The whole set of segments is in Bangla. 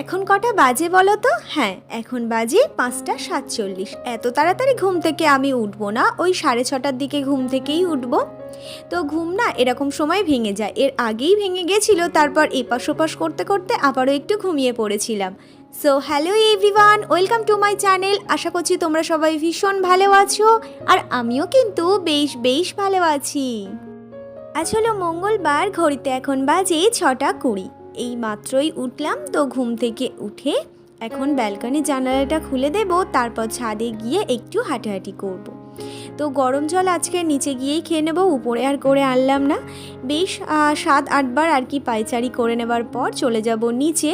এখন কটা বাজে বলো তো? হ্যাঁ এখন বাজে পাঁচটা সাতচল্লিশ। এত তাড়াতাড়ি ঘুম থেকে আমি উঠবো না, ওই সাড়ে ছটার দিকে ঘুম থেকেই উঠবো। তো ঘুম না এরকম সময় ভেঙে যায়। এর আগেই ভেঙে গেছিল, তারপর এপাশ ওপাশ করতে করতে আবারও একটু ঘুমিয়ে পড়েছিলাম। So hello everyone welcome to my channel আশা করছি তোমরা সবাই ভীষণ ভালো আছো, আর আমিও কিন্তু বেশ বেশ ভালো আছি। আজ হলো মঙ্গলবার, ঘড়িতে এখন বাজে ছটা কুড়ি। এই মাত্রই উঠলাম, তো ঘুম থেকে উঠে এখন ব্যালকনি জানালাটা খুলে দেব, তারপর ছাদে গিয়ে একটু হাঁটাহাঁটি করব। তো গরম জল আজকে নিচে গিয়েই খেয়ে নেব, উপরে আর করে আনলাম না। বেশ সাত, আটবার আর কি পায়চারি করে নেবার পর চলে যাব নিচে।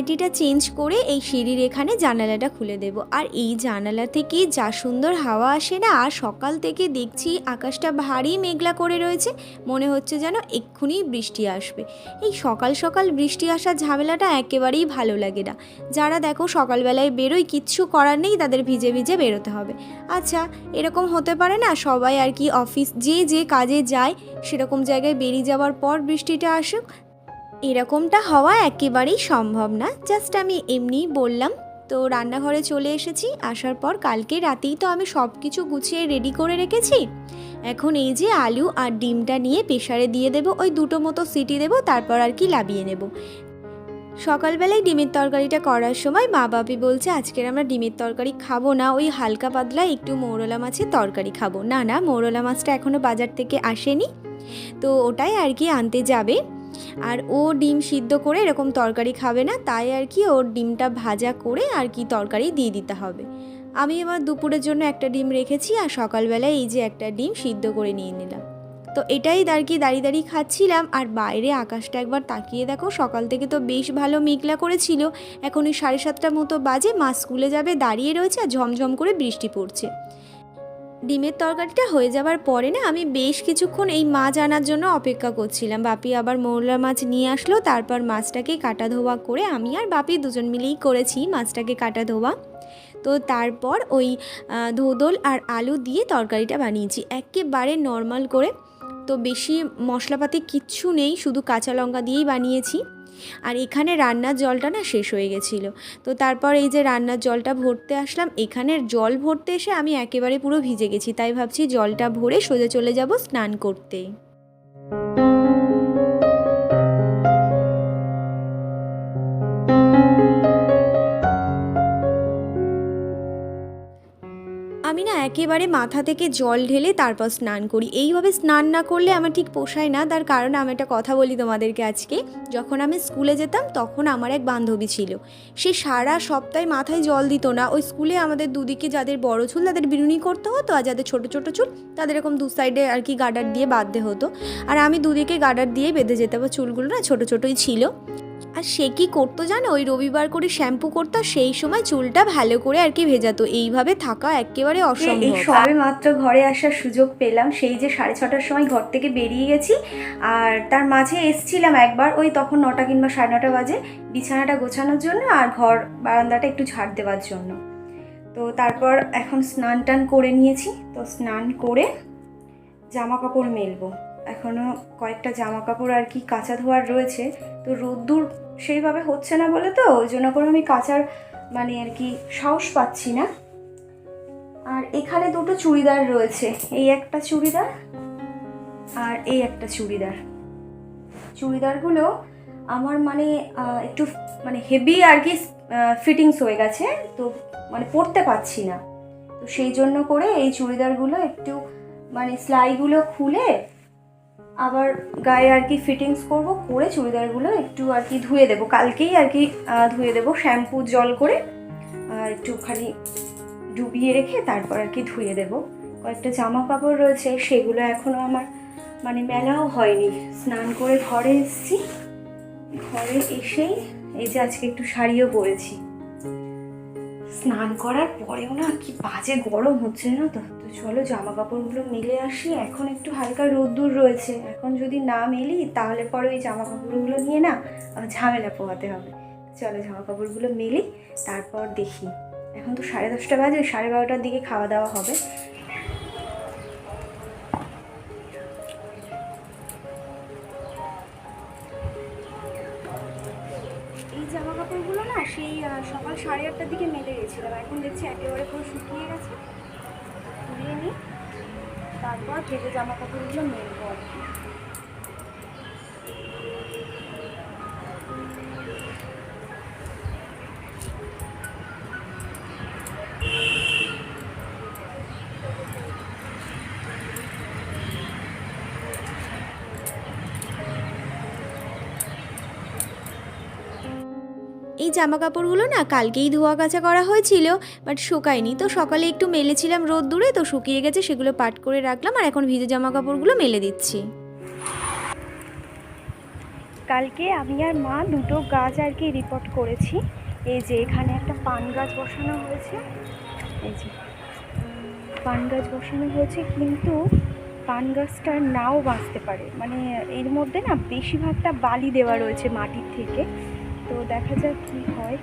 নাইটিটা চেঞ্জ করে এই সিঁড়ির এখানে জানালাটা খুলে দেব। আর এই জানালা থেকে যা সুন্দর হাওয়া আসে না, আর সকাল থেকে দেখছি আকাশটা ভারী মেঘলা করে রয়েছে। মনে হচ্ছে যেন এক্ষুনি বৃষ্টি আসবে। এই সকাল সকাল বৃষ্টি আসার ঝামেলাটা একেবারেই ভালো লাগে না। যারা দেখো সকালবেলায় বেরোয়, কিচ্ছু করার নেই, তাদের ভিজে ভিজে বেরোতে হবে। আচ্ছা এরকম হতে পারে না সবাই আর কি অফিস, যে যে কাজে যায়, সেরকম জায়গায় বেরিয়ে যাওয়ার পর বৃষ্টিটা আসুক। এরকমটা হওয়া একেবারেই সম্ভব না। জাস্ট আমি এমনিই বললাম। তো রান্নাঘরে চলে এসেছি। আসার পর কালকে রাতেই তো আমি সব কিছু গুছিয়ে রেডি করে রেখেছি। এখন এই যে আলু আর ডিমটা নিয়ে প্রেশারে দিয়ে দেবো, ওই দুটো মতো সিটি দেবো, তারপর আর কি লাবিয়ে নেব। সকালবেলায় ডিমের তরকারিটা করার সময় মা বাপি বলছে, আজকের আমরা ডিমের তরকারি খাব না, ওই হালকা পাতলা একটু মৌরলা মাছের তরকারি খাব। না না, মৌরলা মাছটা এখনও বাজার থেকে আসেনি। তো ওটাই আর কি আনতে যাবে। আর ও ডিম সিদ্ধ করে এরকম তরকারি খাবে না, তাই আর কি ওর ডিমটা ভাজা করে আর কি তরকারি দিয়ে দিতে হবে। আমি আমার দুপুরের জন্য একটা ডিম রেখেছি আর সকালবেলায় এই যে একটা ডিম সিদ্ধ করে নিয়ে নিলাম। তো এটাই আর কি দাঁড়িয়ে দাঁড়িয়ে খাচ্ছিলাম, আর বাইরে আকাশটা একবার তাকিয়ে দেখো, সকাল থেকে তো বেশ ভালো মেঘলা করেছিল। এখন ওই সাড়ে সাতটার মতো বাজে, মা স্কুলে যাবে, দাঁড়িয়ে রয়েছে আর ঝমঝম করে বৃষ্টি পড়ছে। ডিমের তরকারিটা হয়ে যাবার পরে না আমি বেশ কিছুক্ষণ এই মাছ আনার জন্য অপেক্ষা করছিলাম। বাপি আবার মৌলা মাছ নিয়ে আসলো, তারপর মাছটাকে কাটা ধোয়া করে আমি আর বাপি দুজন মিলেই করেছি মাছটাকে কাটা ধোয়া। তো তারপর ওই ধোদল আর আলু দিয়ে তরকারিটা বানিয়েছি। একেবারে নর্মাল করে। তো বেশি মশলাপাতি কিচ্ছু নেই, শুধু কাঁচা লঙ্কা দিয়েই বানিয়েছি। আর এখানে রান্নার জলটা না শেষ হয়ে গেছিল। তো তারপর এই যে রান্নার জলটা ভরতে আসলাম এখানের জল ভরতে এসে আমি একেবারে পুরো ভিজে গেছি, তাই ভাবছি জলটা ভরে সোজা চলে যাব স্নান করতে। একেবারে মাথা থেকে জল ঢেলে তারপর স্নান করি। এইভাবে স্নান না করলে আমার ঠিক পোষায় না। তার কারণ আমি একটা কথা বলি তোমাদেরকে আজকে। যখন আমি স্কুলে যেতাম, তখন আমার এক বান্ধবী ছিল। সে সারা সপ্তাহে মাথায় জল দিত না। ওই স্কুলে আমাদের দুদিকে যাদের বড় চুল, তাদের বিনুনি করতে হতো আর যাদের ছোট ছোট চুল, তাদের এরকম দু সাইডে আর কি গার্ডার দিয়ে বাঁধতে হতো। আর আমি দুদিকে গার্ডার দিয়ে বেঁধে যেতাম। চুলগুলো না ছোট, ছোটোই ছিল। আর সে কি করতো জানো? ওই রবিবার করে শ্যাম্পু করতো সেই সময় চুলটা ভালো করে আর কি ভেজাতো এইভাবে থাকা একেবারে এই অসম্ভব। সবে মাত্র ঘরে আসার সুযোগ পেলাম। সেই যে সাড়ে ছটার সময় ঘর থেকে বেরিয়ে গেছি আর তার মাঝে এসছিলাম একবার ওই তখন নটা কিংবা সাড়ে নটা বাজে বিছানাটা গোছানোর জন্য আর ঘর বারান্দাটা একটু ঝাড় দেওয়ার জন্য। তো তারপর এখন স্নান টান করে নিয়েছি। তো স্নান করে জামা কাপড় মেলবো। এখনও কয়েকটা জামা কাপড় আর কি কাঁচা ধোয়ার রয়েছে। তো রোদ্দুর সেইভাবে হচ্ছে না বলে তো, ওই জন্য করে আমি কাচার মানে আর কি সাহস পাচ্ছি না। আর এখানে দুটো চুড়িদার রয়েছে, এই একটা চুড়িদার আর এই একটা চুড়িদার। চুড়িদারগুলো আমার মানে একটু মানে হেভি আর কি ফিটিংস হয়ে গেছে, তো মানে পরতে পারছি না। তো সেই জন্য করে এই চুড়িদারগুলো একটু মানে সেলাইগুলো খুলে আবার গায়ে আর কি ফিটিংস করব, করে চুড়িদারগুলো একটু আর কি ধুয়ে দেবো। কালকেই আর কি ধুয়ে দেবো শ্যাম্পু জল করে আর একটুখানি ডুবিয়ে রেখে তারপর আর কি ধুয়ে দেবো। কয়েকটা জামা কাপড় রয়েছে, সেগুলো এখনও আমার মানে মেলাও হয়নি। স্নান করে ঘরে এসেছি, ঘরে এসেই এই যে আজকে একটু শাড়িও পরেছি। স্নান করার পরেও না কি বাজে গরম হচ্ছে না তো? তো চলো জামা কাপড়গুলো মেলে আসি। এখন একটু হালকা রোদ্দুর রয়েছে। এখন যদি না মেলি, তাহলে পরে ওই জামা কাপড়গুলো নিয়ে না ঝামেলা পোহাতে হবে। চলো জামা কাপড়গুলো মেলি, তারপর দেখি। এখন তো সাড়ে দশটা বাজে, সাড়ে বারোটার দিকে খাওয়া দাওয়া হবে। সাড়ে আটটার দিকে মেলে গেছিলাম। এখন দেখছি একেবারে পুরো শুকিয়ে গেছে। তুলে নিই, তারপর ভেজে জামা কাপড়গুলো মেলবো আর কি। জামা কাপড়গুলো না কালকেই ধোয়া কাচা করা হয়েছিল বাট শুকায়নি। তো সকালে একটু মেলেছিলাম রোদ দূরে তো শুকিয়ে গেছে, সেগুলো পাট করে রাখলাম আর এখন ভিজে জামা কাপড়গুলো মেলে দিচ্ছি। কালকে আমি আর মা দুটো গাছ আর কি রিপোর্ট করেছি। এই যে এখানে একটা পান গাছ বসানো হয়েছে। এই যে, পান গাছ বসানো হয়েছে, কিন্তু পান গাছটা নাও বাঁচতে পারে। মানে এর মধ্যে না বেশিরভাগটা বালি দেওয়া রয়েছে মাটির থেকে। তো দেখা যাক কি হয়।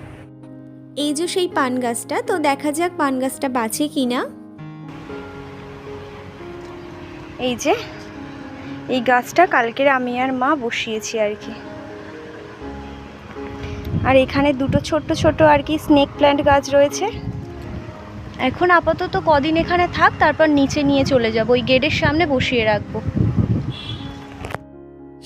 এই যে সেই পান গাছটা তো দেখা যাক পান গাছটা বাঁচে কি না এই যে এই গাছটা কালকের আমি আর মা বসিয়েছি আর কি। আর এখানে দুটো ছোট্ট ছোট আর কি স্নেক প্ল্যান্ট গাছ রয়েছে। এখন আপাতত কদিন এখানে থাক তারপর নিচে নিয়ে চলে যাব ওই গেটের সামনে বসিয়ে রাখব।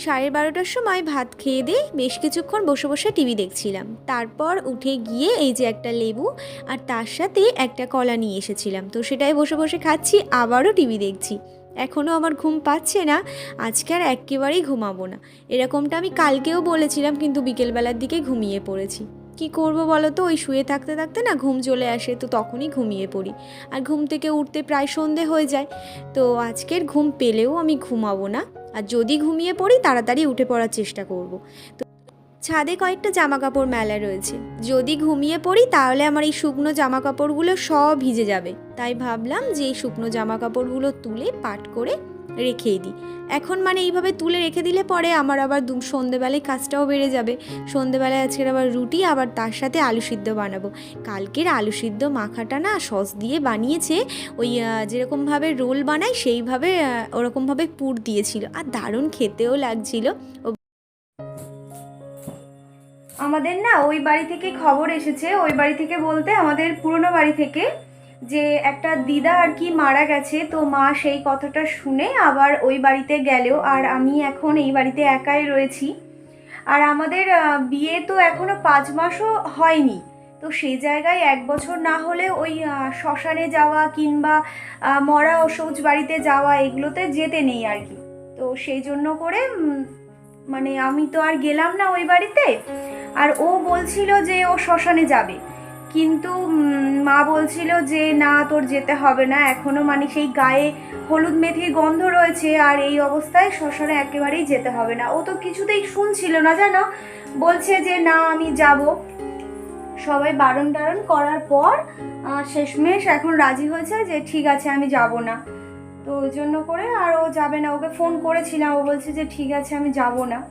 সাড়ে বারোটার সময় ভাত খেয়ে দিয়ে বেশ কিছুক্ষণ বসে বসে টিভি দেখছিলাম। তারপর উঠে গিয়ে এই যে একটা লেবু আর তার সাথে একটা কলা নিয়ে এসেছিলাম। তো সেটাই বসে বসে খাচ্ছি, আবারও টিভি দেখছি। এখনও আমার ঘুম পাচ্ছে না, আজকে আর একেবারেই ঘুমাবো না। এরকমটা আমি কালকেও বলেছিলাম, কিন্তু বিকেলবেলার দিকে ঘুমিয়ে পড়েছি। কি করব বলো তো? ওই শুয়ে থাকতে থাকতে না ঘুম চলে আসে, তো তখনই ঘুমিয়ে পড়ি। আর ঘুম থেকে উঠতে প্রায় সন্ধে হয়ে যায়। তো আজকের ঘুম পেলেও আমি ঘুমাবো না। আর যদি ঘুমিয়ে পড়ি, তাড়াতাড়ি উঠে পড়ার চেষ্টা করব। তো ছাদে কয়েকটা জামা কাপড় মেলা রয়েছে। যদি ঘুমিয়ে পড়ি, তাহলে আমার এই শুকনো জামা কাপড়গুলো সব ভিজে যাবে। তাই ভাবলাম যে এই শুকনো জামা কাপড়গুলো তুলে পাট করে রেখেই দিই। এখন মানে এইভাবে তুলে রেখে দিলে পরে আমার আবার দু সন্ধেবেলায় কাজটাও বেড়ে যাবে। সন্ধেবেলায় আজকের আবার রুটি, আবার তার সাথে আলু সিদ্ধ বানাবো। কালকের আলু সিদ্ধ মাখাটা না সস দিয়ে বানিয়েছে, ওই যেরকমভাবে রোল বানায় সেইভাবে ওরকমভাবে পুর দিয়েছিল। আর দারুণ খেতেও লাগছিল। আমাদের না ওই বাড়ি থেকে খবর এসেছে, ওই বাড়ি থেকে বলতে আমাদের পুরনো বাড়ি থেকে যে একটা দিদা আর কি মারা গেছে, তো মা সেই কথাটা শুনে আবার ওই বাড়িতে গেলেও, আর আমি এখন এই বাড়িতে একাই রয়েছি। আর আমাদের বিয়ে তো এখনও পাঁচ মাসও হয়নি। তো সেই জায়গায় এক বছর না হলে ওই শ্মশানে যাওয়া কিংবা মরা অসৌচ বাড়িতে যাওয়া এগুলোতে যেতে নেই আর কি। তো সেই জন্য করে মানে আমি তো আর গেলাম না ওই বাড়িতে। আর ও বলছিল যে ও শ্মশানে যাবে। কিন্তু মা বলছিল যে, না, তোর যেতে হবে না। এখনও মানে সেই গায়ে হলুদ মেথির গন্ধ রয়েছে আর এই অবস্থায় শ্মশানে একেবারেই যেতে হবে না। ও তো কিছুতেই শুনছিল না, জানো? বলছে যে, না, আমি যাব। সবাই বারণ টারণ করার পর শেষমেশ এখন রাজি হয়েছে যে, ঠিক আছে, আমি যাব না। তো ওই জন্য করে আর ও যাবে না। ওকে ফোন করেছিলাম। ও বলছে যে, ঠিক আছে, আমি যাব না।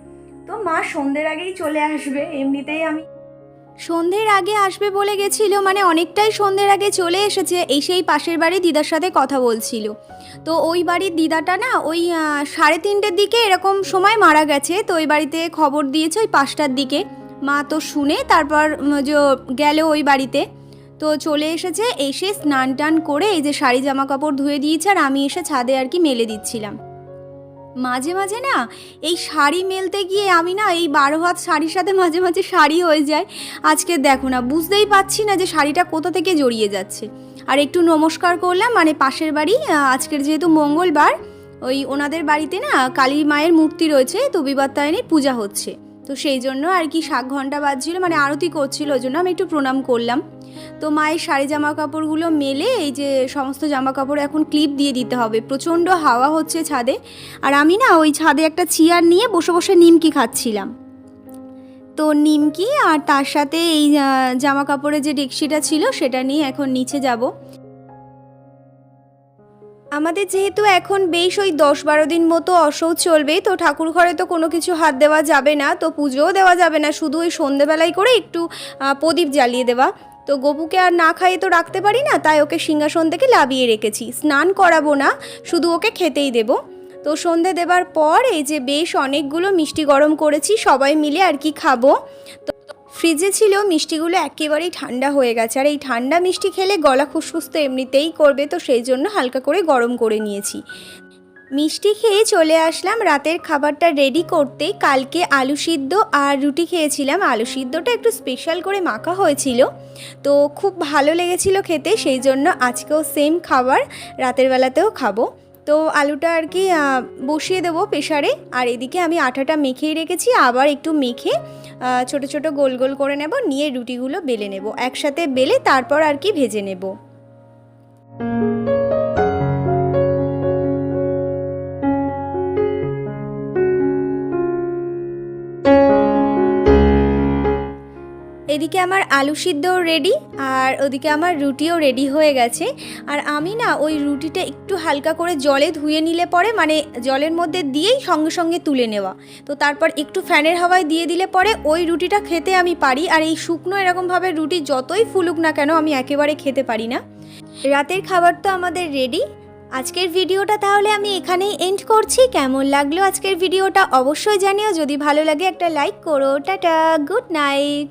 তো মা সন্ধ্যের আগেই চলে আসবে। এমনিতেই আমি সন্ধ্যের আগে আসবে বলে গেছিল মানে অনেকটাই সন্ধ্যের আগে চলে এসেছে, এই সেই পাশের বাড়ির দিদার সাথে কথা বলছিল। তো ওই বাড়ির দিদাটা না ওই সাড়ে তিনটের দিকে এরকম সময় মারা গেছে, তো ওই বাড়িতে খবর দিয়েছে ওই পাঁচটার দিকে। মা তো শুনে তারপর যে গেল ওই বাড়িতে। তো চলে এসেছে, এসে স্নান টান করে এই যে শাড়ি জামা কাপড় ধুয়ে দিয়েছে, আর আমি এসে ছাদে আর কি মেলে দিচ্ছিলাম। মাঝে মাঝে না এই শাড়ি মেলতে গিয়ে আমি না এই বারো হাত শাড়ির সাথে মাঝে মাঝে শাড়ি হয়ে যায়। আজকে দেখো না, বুঝতেই পারছি না যে শাড়িটা কোথা থেকে জড়িয়ে যাচ্ছে। আর একটু নমস্কার করলাম মানে পাশের বাড়ি আজকের যেহেতু মঙ্গলবার, ওই ওনাদের বাড়িতে না কালী মায়ের মূর্তি রয়েছে, তো বিবাদ পূজা হচ্ছে। তো সেই জন্য আর কি শাক ঘণ্টা বাজছিল মানে আরতি করছিল, ওই জন্য আমি একটু প্রণাম করলাম। তো মায়ের শাড়ি জামা কাপড়গুলো মেলে এই যে সমস্ত জামা কাপড় এখন ক্লিপ দিয়ে দিতে হবে। প্রচণ্ড হাওয়া হচ্ছে ছাদে, আর আমি না ওই ছাদে একটা চেয়ার নিয়ে বসে বসে নিমকি খাচ্ছিলাম। তো নিমকি আর তার সাথে এই জামা কাপড়ের যে ডেকসিটা ছিল, সেটা নিয়ে এখন নিচে যাব। আমাদের যেহেতু এখন বেশ ওই দশ বারো দিন মতো অসৌচ চলবে, তো ঠাকুর ঘরে তো কোনো কিছু হাত দেওয়া যাবে না, তো পুজোও দেওয়া যাবে না, শুধু ওই সন্ধেবেলায় করে একটু প্রদীপ জ্বালিয়ে দেওয়া। তো গপুকে আর না খাইয়ে তো রাখতে পারি না, তাই ওকে সিংহাসন থেকে লাবিয়ে রেখেছি। স্নান করাবো না, শুধু ওকে খেতেই দেবো। তো সন্ধে দেবার পর এই যে বেশ অনেকগুলো মিষ্টি গরম করেছি, সবাই মিলে আর কি খাব। তো ফ্রিজে ছিল মিষ্টিগুলো একেবারেই ঠান্ডা হয়ে গেছে। আর এই ঠান্ডা মিষ্টি খেলে গলা খুসখুস তো এমনিতেই করবে, তো সেই জন্য হালকা করে গরম করে নিয়েছি। মিষ্টি খেয়ে চলে আসলাম। রাতের খাবারটা রেডি করতে কালকে আলু সিদ্ধ আর রুটি খেয়েছিলাম। আলু সিদ্ধটা একটু স্পেশাল করে মাখা হয়েছিল। তো খুব ভালো লেগেছিল খেতে, সেই জন্য আজকেও সেম খাবার, রাতের বেলাতেও খাব। তো আলুটা আর কি বসিয়ে দেবো প্রেশারে আর এদিকে আমি আটাটা মেখেই রেখেছি, আবার একটু মেখে ছোট ছোট গোল গোল করে নেব, নিয়ে রুটিগুলো বেলে নেব। একসাথে বেলে তারপর আর কি ভেজে নেব। এদিকে আমার আলু সিদ্ধও রেডি আর ওদিকে আমার রুটিও রেডি হয়ে গেছে। আর আমি না ওই রুটিটা একটু হালকা করে জলে ধুয়ে নিলে পরে মানে জলের মধ্যে দিয়েই সঙ্গে সঙ্গে তুলে নেওয়া। তো তারপর একটু ফ্যানের হাওয়ায় দিয়ে দিলে পরে ওই রুটিটা খেতে আমি পারি, আর এই শুকনো এরকমভাবে রুটি যতই ফুলুক না কেন আমি একেবারে খেতে পারি না। রাতের খাবার তো আমাদের রেডি আজকের ভিডিওটা তাহলে আমি এখানেই এন্ড করছি। কেমন লাগল আজকের ভিডিওটা অবশ্যই জানিও। যদি ভালো লাগে একটা লাইক করো। Tata good night